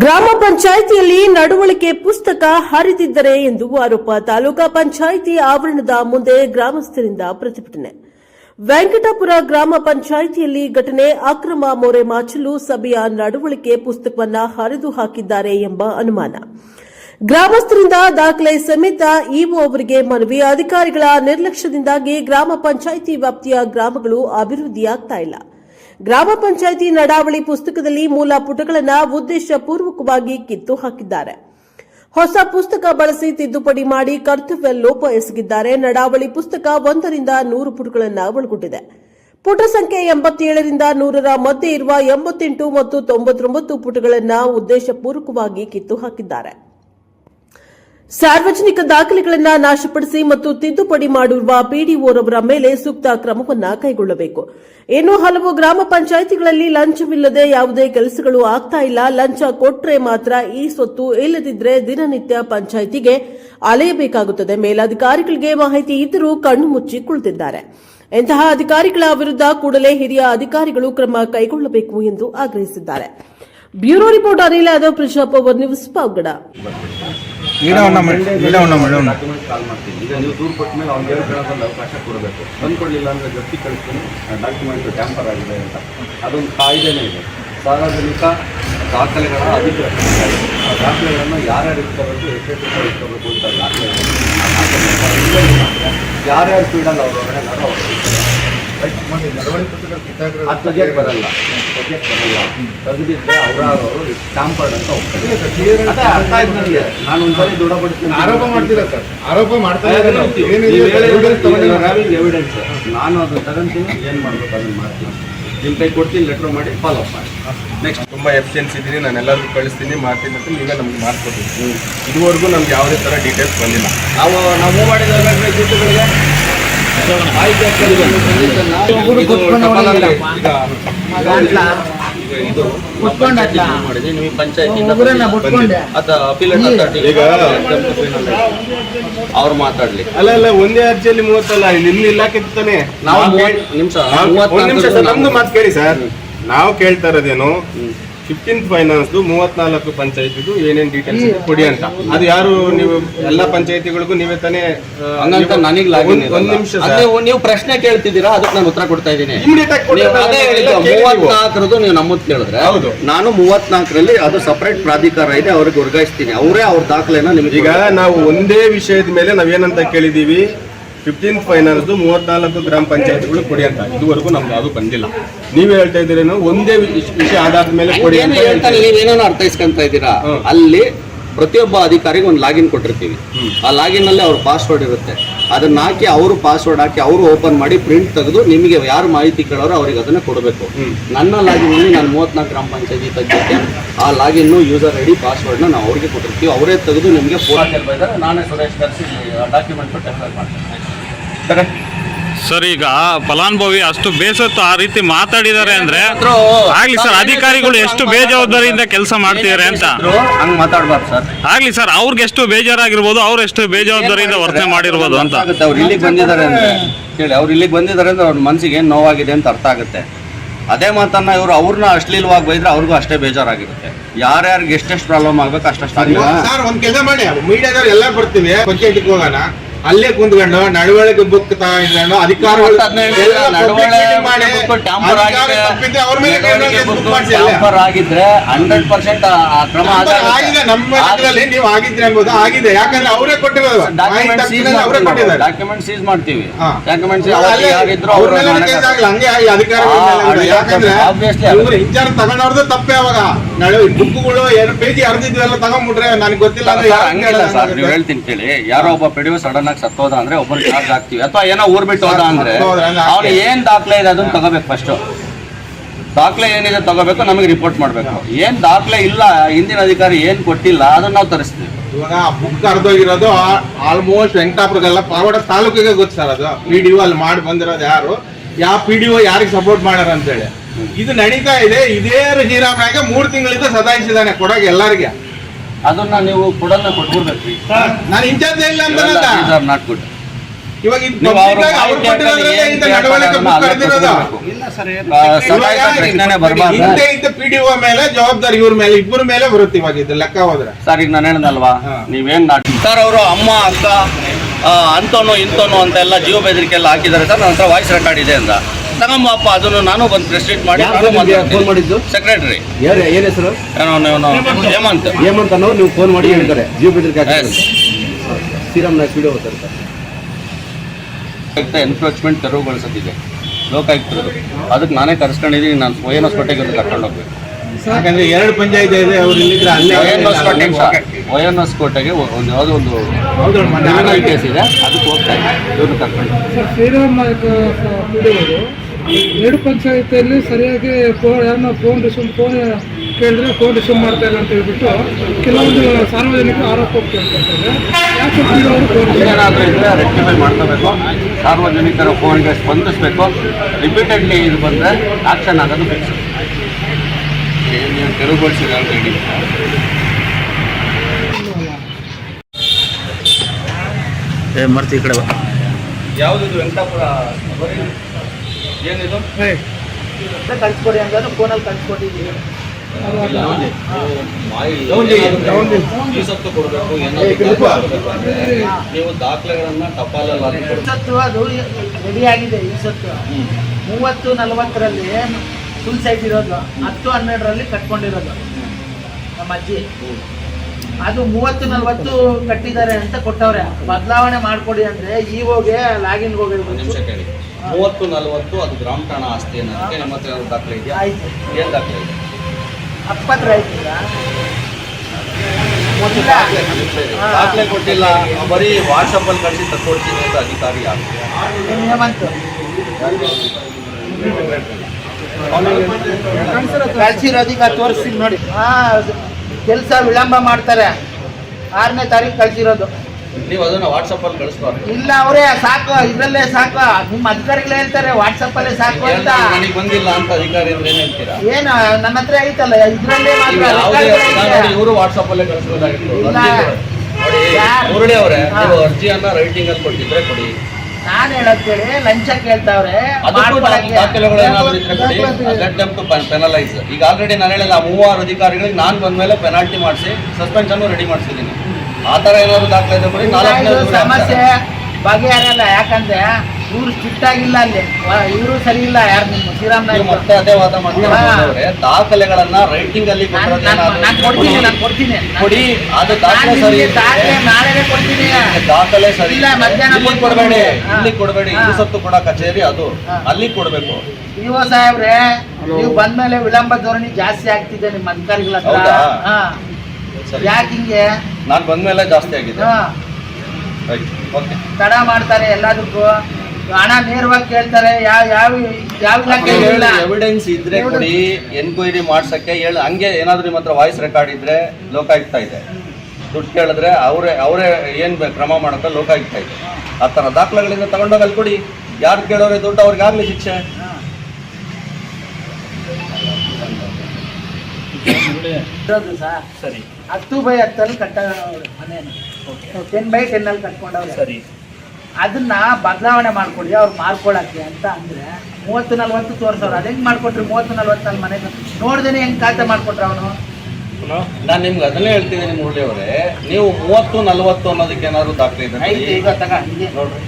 ಗ್ರಾಮ ಪಂಚಾಯಿತಿಯಲ್ಲಿ ನಡವಳಿಕೆ ಪುಸ್ತಕ ಹರಿದಿದ್ದರೆ ಎಂದು ಆರೋಪ. ತಾಲೂಕಾ ಪಂಚಾಯಿತಿ ಆವರಣದ ಮುಂದೆ ಗ್ರಾಮಸ್ಥರಿಂದ ಪ್ರತಿಭಟನೆ. ವೆಂಕಟಾಪುರ ಗ್ರಾಮ ಪಂಚಾಯಿತಿಯಲ್ಲಿ ಘಟನೆ, ಅಕ್ರಮ ಮೊರೆ ಮಾಚಲು ಸಭೆಯ ನಡವಳಿಕೆ ಪುಸ್ತಕವನ್ನು ಹರಿದು ಹಾಕಿದ್ದಾರೆ ಎಂಬ ಅನುಮಾನ. ಗ್ರಾಮಸ್ಥರಿಂದ ದಾಖಲೆ ಸಮೇತ ಇಒ ಅವರಿಗೆ ಮನವಿ. ಅಧಿಕಾರಿಗಳ ನಿರ್ಲಕ್ಷ್ಯದಿಂದಾಗಿ ಗ್ರಾಮ ಪಂಚಾಯಿತಿ ವ್ಯಾಪ್ತಿಯ ಗ್ರಾಮಗಳು ಅಭಿವೃದ್ಧಿಯಾಗ್ತಾ ಇಲ್ಲ. ಗ್ರಾಮ ಪಂಚಾಯಿತಿ ನಡಾವಳಿ ಪುಸ್ತಕದಲ್ಲಿ ಮೂಲ ಪುಟಗಳನ್ನು ಉದ್ದೇಶಪೂರ್ವಕವಾಗಿ ಕಿತ್ತು ಹಾಕಿದ್ದಾರೆ. ಹೊಸ ಪುಸ್ತಕ ಬಳಸಿ ತಿದ್ದುಪಡಿ ಮಾಡಿ ಕರ್ತವ್ಯ ಲೋಪ ಎಸಗಿದ್ದಾರೆ. ನಡಾವಳಿ ಪುಸ್ತಕ ಒಂದರಿಂದ ನೂರು ಪುಟಗಳನ್ನು ಒಳಗೊಂಡಿದೆ. ಪುಟ ಸಂಖ್ಯೆ ಎಂಬತ್ತೇಳರಿಂದ ನೂರರ ಮಧ್ಯೆ ಇರುವ ಎಂಬತ್ತೆಂಟು ಮತ್ತು ತೊಂಬತ್ತೊಂಬತ್ತು ಪುಟಗಳನ್ನು ಉದ್ದೇಶಪೂರ್ವಕವಾಗಿ ಕಿತ್ತು ಹಾಕಿದ್ದಾರೆ. ಸಾರ್ವಜನಿಕ ದಾಖಲೆಗಳನ್ನ ನಾಶಪಡಿಸಿ ಮತ್ತು ತಿದ್ದುಪಡಿ ಮಾಡಿರುವ ಪಿಡಿಒರವರ ಮೇಲೆ ಸೂಕ್ತ ಕ್ರಮವನ್ನು ಕೈಗೊಳ್ಳಬೇಕು. ಇನ್ನು ಹಲವು ಗ್ರಾಮ ಪಂಚಾಯಿತಿಗಳಲ್ಲಿ ಲಂಚವಿಲ್ಲದೆ ಯಾವುದೇ ಕೆಲಸಗಳು ಆಗ್ತಾ ಇಲ್ಲ. ಲಂಚ ಕೊಟ್ರೆ ಮಾತ್ರ ಈ ಸ್ವತ್ತು ಇಲ್ಲದಿದ್ರೆ ದಿನನಿತ್ಯ ಪಂಚಾಯಿತಿಗೆ ಅಲೆಯಬೇಕಾಗುತ್ತದೆ. ಮೇಲಾಧಿಕಾರಿಗಳಿಗೆ ಮಾಹಿತಿ ಇದ್ದರೂ ಕಣ್ಣು ಮುಚ್ಚಿ ಕುಳಿತಿದ್ದಾರೆ. ಇಂತಹ ಅಧಿಕಾರಿಗಳ ವಿರುದ್ಧ ಕೂಡಲೇ ಹಿರಿಯ ಅಧಿಕಾರಿಗಳು ಕ್ರಮ ಕೈಗೊಳ್ಳಬೇಕು ಎಂದು ಆಗ್ರಹಿಸಿದ್ದಾರೆ. Bureau report Anil Yadav Praja power news Pavagada. ಮಾಡಿ ಈಡವನ್ನ ಮಾಡೋಣ ಡಾಕ್ಯುಮೆಂಟ್ ಕಾಲ್ ಮಾಡ್ತೀನಿ. ಈಗ ನೀವು ದೂರು ಕೊಟ್ಟ ಮೇಲೆ ಅವ್ನಿಗೆ ಹೇಳ್ಕೊಳ್ಳೋದೊಂದು ಅವಕಾಶ ಕೊಡಬೇಕು. ತಂದ್ಕೊಡ್ಲಿಲ್ಲ ಅಂದರೆ ಗಟ್ಟಿ ಕಳಿಸ್ತೀನಿ. ಡಾಕ್ಯುಮೆಂಟ್ ಟ್ಯಾಂಪರ್ ಆಗಿದೆ ಅಂತ. ಅದೊಂದು ಕಾಯ್ದೆನೇ ಇದೆ. ಸಾರ್ವಜನಿಕ ದಾಖಲೆಗಳ ಅಧಿಕೃತ ಆ ದಾಖಲೆಗಳನ್ನು ಯಾರ್ಯಾರು ಇಟ್ಕೋಬೇಕು ಎಷ್ಟೆಷ್ಟು ಇಟ್ಕೋಬೇಕು ಅಂತ ದಾಖಲೆ ಯಾರ್ಯಾರು ಫೀಲ್ಡಲ್ಲಿ ಅವರು ಹೊರಗಡೆ ನಡೋ ಅದು ತೆಗಿಯಕ್ಕೆ ಬರಲ್ಲ. ತೆಗಿಯಕ್ಕೆ ಬರಲ್ಲ ತೆಗೆದಿದ್ದೆ ಅವರವರು ಟ್ಯಾಂಪರ್ಡ್ ಅಂತ ಹೋಗ್ತಾರೆ ಅದೇ ಅರ್ಥ ಆಯ್ತು ನನಗೆ. ನಾನು ಒಂದ್ಸರಿ ದೃಢಪಡಿಸ್ತೀನಿ. ಆರೋಪ ಮಾಡ್ತೀರಾ ಸರ್? ಆರೋಪ ಮಾಡ್ತಾ ಇದ್ದಾರೆ ಏನಿದೆ. ಎವಿಡೆನ್ಸ್ ನಾನು ಅದನ್ನು ತಗೊಂತೀನಿ ಏನು ಮಾಡ್ಬೇಕು ಅದನ್ನು ಮಾಡ್ತೀನಿ. ನಿಮ್ಮ ಕೈ ಕೊಡ್ತೀನಿ ಲೆಟ್ರ್ ಮಾಡಿ ಫಾಲೋ ಅಪ್ ಮಾಡಿ. ನೆಕ್ಸ್ಟ್ ತುಂಬ ಎಫಿಷಿಯನ್ಸಿ ಇದ್ದೀನಿ ನಾನು ಎಲ್ಲರಿಗೂ ಕಳಿಸ್ತೀನಿ ಮಾಡ್ತೀನಿ ಅಂತ ನೀವೇ ನಮ್ಗೆ ಮಾಡ್ಕೊಡ್ತೀನಿ ಇದುವರೆಗೂ ನಮ್ಗೆ ಯಾವುದೇ ತರ ಡೀಟೇಲ್ಸ್ ಬಂದಿಲ್ಲ. ನಾವು ನಾವು ಮಾಡಿದಾಗ ಮಾಡಿದ ಅವ್ರು ಮಾತಾಡ್ಲಿ ಅಲ್ಲ ಅಲ್ಲ ಒಂದೇ ಅರ್ಜಿಯಲ್ಲಿ ಮೂವತ್ತಲ್ಲ ನಿಮ್ ಇಲಾಖೆ ತಾನೆ ನಾವು ನಿಮಿಷ ಒಂದು ನಿಮಿಷ ಸರ್ ನಮ್ದು ಮಾತು ಕೇಳಿ ಸರ್. ನಾವು ಕೇಳ್ತಾ ಇರೋದೇನು ಫಿಫ್ಟೀನ್ತ್ ಫೈನಾನ್ಸ್ದು ಮೂವತ್ನಾಲ್ಕು ಪಂಚಾಯತಿದು ಏನೇನು ಡೀಟೇಲ್ಸ್ ಇದೆ ಕೊಡಿ ಅಂತ. ಅದು ಯಾರು ನೀವು ಎಲ್ಲ ಪಂಚಾಯತಿಗಳಿಗೂ ನೀವೇ ತಾನೇ ಹಂಗಂತ ನನಗೆ ಲಾಗಿನ್ ಒಂದ್- ನಿಮಿಷ ನೀವು ಪ್ರಶ್ನೆ ಕೇಳ್ತಿದ್ದೀರಾ ಅದಕ್ಕೆ ನಾನು ಉತ್ತರ ಕೊಡ್ತಾ ಇದ್ದೀನಿ. ಮೂವತ್ನಾಲ್ಕರದ್ದು ನೀವು ನಮ್ಮದು ಕೇಳಿದ್ರೆ ಹೌದು. ನಾನು ಮೂವತ್ನಾಲ್ಕರಲ್ಲಿ ಅದು ಸಪರೇಟ್ ಪ್ರಾಧಿಕಾರ ಇದೆ ಅವ್ರಿಗೆ ವರ್ಗಾಯಿಸ್ತೀನಿ. ಅವರೇ ಅವ್ರ ದಾಖಲೆನ ನಿಮಗೆ ಈಗ ನಾವು ಒಂದೇ ವಿಷಯದ ಮೇಲೆ ನಾವೇನಂತ ಕೇಳಿದೀವಿ ಫಿಫ್ಟೀನ್ತ್ ಫೈನಾನ್ಸ್ದು ಮೂವತ್ನಾಲ್ಕು ಗ್ರಾಮ ಪಂಚಾಯತ್ಗಳು ಕೊಡಿ ಅಂತ. ಇದುವರೆಗೂ ನಮ್ಗೆ ಅದು ಬಂದಿಲ್ಲ. ನೀವೇ ಹೇಳ್ತಾ ಇದ್ದೀರೇನು? ಒಂದೇ ವಿಷ- ವಿಷಯ ಆಧಾರದ ಮೇಲೆ ಕೊಡಿ ಅಂತ ಹೇಳ್ತೀರಿ. ನೀವೇನೋ ಅರ್ಥೈಸ್ಕೊಂತ ಇದ್ದೀರಾ? ಅಲ್ಲಿ ಪ್ರತಿಯೊಬ್ಬ ಅಧಿಕಾರಿಗೆ ಒಂದು ಲಾಗಿನ್ ಕೊಟ್ಟಿರ್ತೀವಿ. ಆ ಲಾಗಿನ್ ಅಲ್ಲಿ ಅವ್ರ ಪಾಸ್ವರ್ಡ್ ಇರುತ್ತೆ. ಅದನ್ನ ಹಾಕಿ ಅವರು ಪಾಸ್ವರ್ಡ್ ಹಾಕಿ ಅವರು ಓಪನ್ ಮಾಡಿ ಪ್ರಿಂಟ್ ತೆಗೆದು ನಿಮಗೆ ಯಾರು ಮಾಹಿತಿ ಕೇಳೋರು ಅವ್ರಿಗೆ ಅದನ್ನ ಕೊಡಬೇಕು. ನನ್ನ ಲಾಗಿನ್ ಅಲ್ಲಿ ನಾನು ಮೂವತ್ನಾಲ್ಕು ಗ್ರಾಮ ಪಂಚಾಯತಿ ತೆಗೆದಿದ್ದೆ. ಆ ಲಾಗಿನ್ ಯೂಸರ್ ಐಡಿ ಪಾಸ್ವರ್ಡ್ನ ನಾವು ಅವ್ರಿಗೆ ಕೊಟ್ಟಿರ್ತೀವಿ. ಅವರೇ ತೆಗೆದು ನಿಮಗೆ ಫೋನ್ ನಾನೇ ಸುರೇಶ್ ಕರೆಸಿ ಡಾಕ್ಯುಮೆಂಟ್ ಮಾಡ್ತೀನಿ. ಸರ್ ಈಗ ಫಲಾನುಭವಿ ಅಷ್ಟು ಬೇಸತ್ತು ಆ ರೀತಿ ಮಾತಾಡಿದ್ದಾರೆ ಅಂದ್ರೆ ಆಗ್ಲಿ ಸರ್ ಅಧಿಕಾರಿಗಳು ಎಷ್ಟು ಬೇಜವಾಬ್ದಾರಿಯಿಂದ ಕೆಲಸ ಮಾಡ್ತಿದ್ದಾರೆ ಅಂತ. ಹಂಗ್ ಮಾತಾಡ್ಬಾರ್ದು ಸರ್. ಆಗ್ಲಿ ಸರ್ ಅವ್ರಿಗೆ ಎಷ್ಟು ಬೇಜಾರಾಗಿರ್ಬೋದು ಅವ್ರು ಎಷ್ಟು ಬೇಜವಾಬ್ದಾರಿಯಿಂದ ವರ್ತನೆ ಮಾಡಿರ್ಬೋದು ಅಂತ. ಆಗುತ್ತೆ ಅವ್ರು ಇಲ್ಲಿಗೆ ಬಂದಿದ್ದಾರೆ ಅಂದ್ರೆ. ಹೇಳಿ ಅವ್ರು ಇಲ್ಲಿಗೆ ಬಂದಿದ್ದಾರೆ ಅಂದ್ರೆ ಅವ್ರ ಮನಸ್ಸಿಗೆ ಏನು ನೋವಾಗಿದೆ ಅಂತ ಅರ್ಥ ಆಗುತ್ತೆ. ಅದೇ ಮಾತನ್ನ ಇವರು ಅವ್ರನ್ನ ಅಶ್ಲೀಲವಾಗಿ ಬೈದ್ರೆ ಅವ್ರಿಗೂ ಅಷ್ಟೇ ಬೇಜಾರಾಗಿರುತ್ತೆ. ಯಾರ್ಯಾರಿಗೆ ಎಷ್ಟೆಷ್ಟು ಪ್ರಾಬ್ಲಮ್ ಆಗ್ಬೇಕು ಅಷ್ಟಷ್ಟು ಸರ್ ಒಂದ್ ಕೆಲಸ ಮಾಡಿ ಮೀಡಿಯಾದವ್ರು ಎಲ್ಲ ಬರ್ತೀವಿ ಪಂಚಾಯತಿಗೆ ಹೋಗೋಣ ಅಲ್ಲೇ ಕುಂತ್ಕೊಂಡು ನಡವಳಿಕೆ ಬುಕ್ ತಗೊಂಡು ಅಧಿಕಾರ ಅಧಿಕಾರಿ ಆಗಿದ್ರೆ ಹಂಡ್ರೆಡ್ ಪರ್ಸೆಂಟ್ ಕ್ರಮ ಆಗಿದೆ. ನಮ್ಮ ನೀವು ಆಗಿದ್ರೆ ಎಂಬುದು ಆಗಿದೆ. ಯಾಕಂದ್ರೆ ಅವರೇ ಕೊಟ್ಟಿರೋದು. ಕೊಟ್ಟಿದ್ದಾರೆ. ಡಾಕ್ಯುಮೆಂಟ್ ಸೀಸ್ ಮಾಡ್ತೀವಿ. ಡಾಕ್ಯುಮೆಂಟ್ಸ್ ಯಾರಿದ್ರು ಅವ್ರ ಹಂಗೆ ಆ, ಯಾಕಂದ್ರೆ ಇವ್ರು ಇನ್ಚಾರ್ಜ್ ತಗೊಂಡವ್ರದ್ದು ತಪ್ಪೇ ಅವಾಗ. ನಡುವೆ ಬುಕ್ಗಳು ಎರಡು ಪೇಜಿ ಅರ್ದಿದ್ವೆಲ್ಲ ತಗೊಂಡ್ಬಿಟ್ರೆ ನನಗೆ ಗೊತ್ತಿಲ್ಲ ಅಂದ್ರೆ ಸರ್ ನೀವು ಹೇಳ್ತೀನಿ ಕೇಳಿ. ಯಾರೋ ಒಬ್ಬ ಪಿಡಿಒ ಸಡನ್ ಆಗಿ ಸತ್ತೋದ ಅಂದ್ರೆ ಒಬ್ಬರು ಚಾರ್ಜ್ ಆಗ್ತೀವಿ ಅಥವಾ ಏನೋ ಊರ್ ಬಿಟ್ಟು ಹೋದ ಅಂದ್ರೆ ಅವ್ರು ಅವ್ನು ಏನ್ ದಾಖಲೆ ಇದೆ ಅದನ್ನ ತಗೋಬೇಕು ಫಸ್ಟ್ ದಾಖಲೆ ಏನಿದೆ ತಗೋಬೇಕು ನಮಗೆ ರಿಪೋರ್ಟ್ ಮಾಡ್ಬೇಕು. ಏನ್ ದಾಖಲೆ ಇಲ್ಲ ಹಿಂದಿನ ಅಧಿಕಾರಿ ಏನ್ ಕೊಟ್ಟಿಲ್ಲ ಅದನ್ನ ನಾವು ತರಿಸ್ತೀವಿ. ಇವಾಗ ಬುಕ್ ಅರ್ಧೋಗಿರೋದು ಆಲ್ಮೋಸ್ಟ್ ವೆಂಕಟಾಪುರಗೆಲ್ಲ ಪಾವಡ ತಾಲೂಕಿಗೆ ಗೊತ್ತು ಸರ್ ಅದು. ಪಿ ಡಿ ಅಲ್ಲಿ ಮಾಡಿ ಬಂದಿರೋದು ಯಾರು? ಯಾವ ಪಿ ಡಿ ಯಾರಿಗೆ ಸಪೋರ್ಟ್ ಮಾಡ್ಯಾರ ಅಂತೇಳಿ. ಇದು ನಡೀತಾ ಇದೆ. ಇದೇ ರಜೀರಾಮ್ನಾಗೆ ಮೂರು ತಿಂಗಳಿಂದ ಸದಾಯಿಸಿದಾನೆ ಕೊಡೋಕೆ ಎಲ್ಲರಿಗೆ. ಅದನ್ನ ನೀವು ಕೊಡಲ್ಲ ಕೊಟ್ಬಿಡ್ಬೇಕು ನಾನು ಅಂತ ಇಲ್ಲ ಅಂತ ನಾಟ್ ಗುಡ್ ಇವಾಗ ಮೇಲೆ ಜವಾಬ್ದಾರಿ ಇವ್ರ ಮೇಲೆ ಇಬ್ಬರ ಮೇಲೆ ಬರುತ್ತೆ ಇವಾಗ ಇದು ಲೆಕ್ಕ ಹೋದ್ರೆ. ಸರ್ ಈಗ ನಾನು ಹೇಳಿದ್ನಲ್ವಾ ಹಾ. ನೀವೇನ್ ನಾಟಿ ಸರ್ ಅವರು ಅಮ್ಮ ಅಕ್ಕ ಅಂತೋನು ಇಂತೋನು ಅಂತೆಲ್ಲ ಜೀವ ಬೆದರಿಕೆ ಎಲ್ಲ ಹಾಕಿದ್ದಾರೆ. ಸರ್ ನನ್ನ ಹತ್ರ ವಾಯ್ಸ್ ರೆಕಾರ್ಡ್ ಇದೆ ಅಂತ. ತಗೊಂಬ ಅಪ್ಪ ಅದನ್ನು ನಾನು ಬಂದು ಪ್ರೆಸಿಡೆಂಟ್ ಮಾಡಿ ಯಾರು ನಿಮ್ಗೆ ಫೋನ್ ಮಾಡಿದ್ದು? ಸೆಕ್ರೆಟರಿ. ಯಾರು ಏನ್ ಹೆಸರು? ಹೇಮಂತ್. ಹೇಮಂತ್ ಅನ್ನೋ ನೀವು ಫೋನ್ ಮಾಡಿ ಹೇಳ್ತಾರೆ. ಜೀವ ಹಾಕಿದ್ದಾರೆ Yes. ಶ್ರೀರಾಮ್ ನಾಯ್ಕ ವಿಡಿಯೋ ಆಯುಕ್ತ ಎನ್ಕ್ರೋಚ್ಮೆಂಟ್ ತೆರವುಗೊಳಿಸೋದಿದೆ. ಲೋಕಾಯುಕ್ತರು. ಅದಕ್ಕೆ ನಾನೇ ಕರೆಸ್ಕೊಂಡಿದ್ದೀನಿ ನಾನು ಸ್ವಯಂ ಹೊಸಪೇಟೆಗೆ ಕರ್ಕೊಂಡು ಹೋಗ್ಬೇಕು ಯಾಕಂದ್ರೆ ಎರಡು ಪಂಚಾಯತ್ ಇದೆ ಅವ್ರು ಇಲ್ಲಿದ್ರೆ ಅಲ್ಲೇ ವೈಎನ್ ಕೋಟೆಗೆ ಒಂದು ಯಾವುದೋ ಒಂದು ಮೊನ್ನೆ ಕೇಸ್ ಇದೆ. ಅದಕ್ಕೆ ಹೋಗ್ತಾ ಇವ್ರನ್ನ ಕರ್ಕೊಂಡು. ಸರ್ ಶ್ರೀರಾಮ್ ಎರಡು ಪಂಚಾಯತಿಯಲ್ಲಿ ಸರಿಯಾಗಿ ಫೋನ್ ಯಾರನ್ನ ಫೋನ್ ರಿಸೀವ್ ಫೋನ್ ಕೇಳಿದ್ರೆ ಫೋನ್ ರಿಸೀವ್ ಮಾಡ್ತಾ ಇಲ್ಲ ಅಂತ ಹೇಳ್ಬಿಟ್ಟು ಕೆಲವೊಂದು ಸಾರ್ವಜನಿಕರು ಆರೋಪ ಕೇಳ್ಕೊಳ್ತಾರೆ ಯಾಕೆ ಫೋನ್ ಏನಾದರೂ ಇದ್ದರೆ ರೆಕ್ಟಿಫೈ ಮಾಡ್ಕೋಬೇಕು. ಸಾರ್ವಜನಿಕರ ಫೋನ್ಗೆ ಸ್ಪಂದಿಸಬೇಕು ರಿಪೀಟೆಡ್ಲಿ ಇದು ಬಂದರೆ ಆಕ್ಷನ್ ಆಗೋದು ಫಿಕ್ಸ್ ತೆರವುಗೊಳಿಸಿದೆ ಅಂತ ಹೇಳಿ. ಏ ಮರ್ತಿ ಈ ಕಡೆ ಬಾ. ಯಾವುದಿದು? ವೆಂಕಟಾಪುರ ಬರೀ ಏನಿದು? ಕಳ್ಸ್ಕೊಡಿ ಅಂದ್ರೆ ಫೋನಲ್ಲಿ ಕಳ್ಸ್ಕೊಟ್ಟಿದ್ದೀವಿ. ಈ ಸತ್ತು ಕೊಡಬೇಕು. ಏನಾದ್ರು ನೀವು ದಾಖಲೆಗಳನ್ನ ಟಪಾಲಲ್ಲಿ ಹಾಕಿ ಕೊಡ್ಬೇಕು. ಸತ್ತು ಅದು ರೆಡಿ ಆಗಿದೆ ಈ ಸತ್ತು. ಮೂವತ್ತು ನಲವತ್ತರಲ್ಲಿ ಫುಲ್ ಸೈಟ್ ಇರೋದು ಹತ್ತು ಹನ್ನೆರಡರಲ್ಲಿ ಕಟ್ಕೊಂಡಿರೋದು. ನಮ್ಮ ಅಜ್ಜಿ. ಅದು ಮೂವತ್ತು ನಲವತ್ತು ಕಟ್ಟಿದ್ದಾರೆ ಅಂತ ಕೊಟ್ಟವ್ರೆ. ಬದಲಾವಣೆ ಮಾಡ್ಕೊಡಿ ಅಂದ್ರೆ ಹೋಗಿ ಲಾಗಿನ್ ಕೇಳಿ. ಮೂವತ್ತು ನಲವತ್ತು ಅದು ಗ್ರಾಮ ಠಾಣ ಆಸ್ತಿ ಅನ್ನೋದಕ್ಕೆ ನಿಮ್ಮ ಹತ್ರ ದಾಖಲೆ ಇದೆಯಾ? ಆಯ್ತು. ಏನು ದಾಖಲೆ ಇದೆ? ಅಪ್ಪತ್ರ ದಾಖಲೆ ಕೊಟ್ಟಿಲ್ಲ. ಬರೀ ವಾಟ್ಸಪ್ ಅಲ್ಲಿ ಕಳಿಸಿ ತಕ್ಕೊಡ್ತೀನಿ ಅಂತ ಅಧಿಕಾರಿ ಯಾರು? ಹೇಮಂತ್ ಕಳ್ಸಿರೋದೀಗ ತೋರಿಸ್ತೀನಿ ನೋಡಿ. ಕೆಲಸ ವಿಳಂಬ ಮಾಡ್ತಾರೆ. ಆರನೇ ತಾರೀಕು ಕಳ್ಸಿರೋದು. ನೀವು ಅದನ್ನ ವಾಟ್ಸಪ್ ಅಲ್ಲಿ ಕಳಿಸ್ಬಾರ್ದು ಇಲ್ಲ ಅವರೇ ಸಾಕು ಇದ್ರಲ್ಲೇ ಸಾಕು. ನಿಮ್ಮ ಅಧಿಕಾರಿಗಳು ಹೇಳ್ತಾರೆ ವಾಟ್ಸಪ್ ಅಲ್ಲೇ ಸಾಕು ಅಂತ. ನನಗೆ ಬಂದಿಲ್ಲ ಅಂತ ಅಧಿಕಾರಿ ಅಂದ್ರೆ ಏನ್ ಹೇಳ್ತೀರಾ? ಏನ ನನ್ನ ಹತ್ರ ಐತಲ್ಲ ಇದ್ರಲ್ಲೇ ಮಾತ್ರ. ಇವರು ವಾಟ್ಸಪ್ ಅಲ್ಲೇ ಕಳಿಸ್ಬೋದಾಗಿತ್ತು. ನೋಡಿ? ಮುರಳಿ ಅವರೇ ನೀವು ಅರ್ಜಿಯನ್ನ ರೈಟಿಂಗ್ ಅಲ್ಲಿ ಕೊಟ್ಟಿದ್ರೆ ಕೊಡಿ. ನಾನ್ ಹೇಳೋದ್ ಕೇಳಿ ಲಂಚ ಕೇಳ್ತಾವ್ರೆ ಪೆನಲೈಸ್ ಈಗ ಆಲ್ರೆಡಿ ನಾನು ಹೇಳಿದ ಆ ಮೂವಾರು ಅಧಿಕಾರಿಗಳಿಗೆ ನಾನು ಬಂದ್ಮೇಲೆ ಪೆನಾಲ್ಟಿ ಮಾಡಿಸಿ ಸಸ್ಪೆನ್ಷನ್ ರೆಡಿ ಮಾಡಿಸಿದ್ದೀನಿ. ಆ ಥರ ಏನಾದ್ರು ದಾಖಲೆ ಸಮಸ್ಯೆ ಬಗೆಹರಲ್ಲ ಯಾಕಂದ್ರೆ ಇವ್ರು ಸ್ಟ್ರಿಕ್ಟ್ ಆಗಿಲ್ಲ ಅಲ್ಲಿ ಇವರು ಸರಿ ಇಲ್ಲ ಯಾರು ನಿಮ್ಮ ಶ್ರೀರಾಮ್ ನಾಯ್ಕ? ಮತ್ತೆ ಅದೇ ವಾದ ದಾಖಲೆಗಳನ್ನ ರೈಟಿಂಗ್ ಅಲ್ಲಿ ನಾನ್- ಕೊಡ್ತೀನಿ ಕೊಡಿ. ನಾನು ಕೊಡ್ತೀನಿ ಕೊಡಿ. ಅದು ದಾಖಲೆ ಸರಿ ನಾಳೆ ದಾಖಲೆ ನಾಳೆನೇ ಕೊಡ್ತೀನಿ. ದಾಖಲೆ ಸರಿ ಇಲ್ಲ, ಮಧ್ಯಾಹ್ನ ಇಲ್ಲಿ ಕೊಡಬೇಡಿ. ಇಲ್ಲಿ ಕೊಡಬೇಡಿ. ಈ ಇದು ಸತ್ತು ಕೊಡ ಕಚೇರಿ ಅದು. ಅಲ್ಲಿ ಕೊಡ್ಬೇಕು. ನೀವು ಸಾಹೇಬ್ರೆ ನೀವು ಬಂದ್ಮೇಲೆ ವಿಳಂಬ ಧೋರಣಿ ಜಾಸ್ತಿ ಆಗ್ತಿದೆ ನಿಮ್ಮ ಅಧಿಕಾರಿಗಳ ಹತ್ರ. ಯಾಕೆ ಹಿಂಗೆ? ನಾನು ಬಂದ್ಮೇಲೆ ಜಾಸ್ತಿ ಆಗಿದೆ. ಹಾ. ಓಕೆ. ತಡ ಮಾಡ್ತಾರೆ ಎಲ್ಲದಕ್ಕೂ. ಹಣ ನೇರವಾಗಿ ಕೇಳ್ತಾರೆ ಯಾವ ಯಾವ ಯಾವ ಇಲಾಖೆ ಇಲ್ಲ? ಎವಿಡೆನ್ಸ್ ಇದ್ರೆ ಕೊಡಿ ಎನ್ಕ್ವೈರಿ ಮಾಡ್ಸಕ್ಕೆ ಹೇಳ. ಹಂಗೆ ಏನಾದ್ರೂ ನಿಮ್ಮ ಹತ್ರ ವಾಯ್ಸ್ ರೆಕಾರ್ಡ್ ಇದ್ರೆ ಲೋಕಾಯುಕ್ತ ಇದೆ. ದುಡ್ಡು ಕೇಳಿದ್ರೆ ಅವರೇ ಅವರೇ ಏನ್ ಕ್ರಮ ಮಾಡಕ್ಕೆ ಲೋಕಾಯುಕ್ತ ಇದೆ. ಆ ಥರ ದಾಖಲೆಗಳಿಂದ ತಗೊಂಡೋಗಿ ಅಲ್ಲಿ ಕೊಡಿ. ಯಾರು ಕೇಳೋರೆ ದುಡ್ಡು ಅವ್ರಿಗೆ ಆಗ್ಲಿ ಶಿಕ್ಷೆ. ಸರ್ ಸರಿ. ಹತ್ತು ಬೈ ಹತ್ತಲ್ಲಿ ಕಟ್ಟ ಮನೆ ಟೆನ್ ಬೈ ಟೆನ್ ಅಲ್ಲಿ ಕಟ್ಕೊಂಡವ್ರೆ. ಸರಿ. ಅದನ್ನ ಬದಲಾವಣೆ ಮಾಡ್ಕೊಡಿ ಅವ್ರು ಮಾರ್ಕೊಳಕ್ಕೆ ಅಂತ ಅಂದ್ರೆ ಮೂವತ್ತು ನಲ್ವತ್ತು ತೋರ್ಸವ್ರು ಅದ್ ಹೆಂಗ್ ಮಾಡ್ಕೊಟ್ರಿ ಮೂವತ್ತು ನಲ್ವತ್ತಲ್ಲಿ ಮನೆ ನೋಡ್ದೇನೆ ಹೆಂಗ್ ಖಾತೆ ಮಾಡ್ಕೊಟ್ರ ಅವನು? ನಾನು ನಿಮ್ಗೆ ಅದನ್ನೇ ಹೇಳ್ತಿದ್ದೀನಿ ಮುರಳಿ ಅವರೇ. ನೀವು ಮೂವತ್ತು ನಲ್ವತ್ತು ಅನ್ನೋದಕ್ಕೆ ಏನಾದ್ರು ದಾಖಲೆ ಇದೆ ನೋಡ್ರಿ.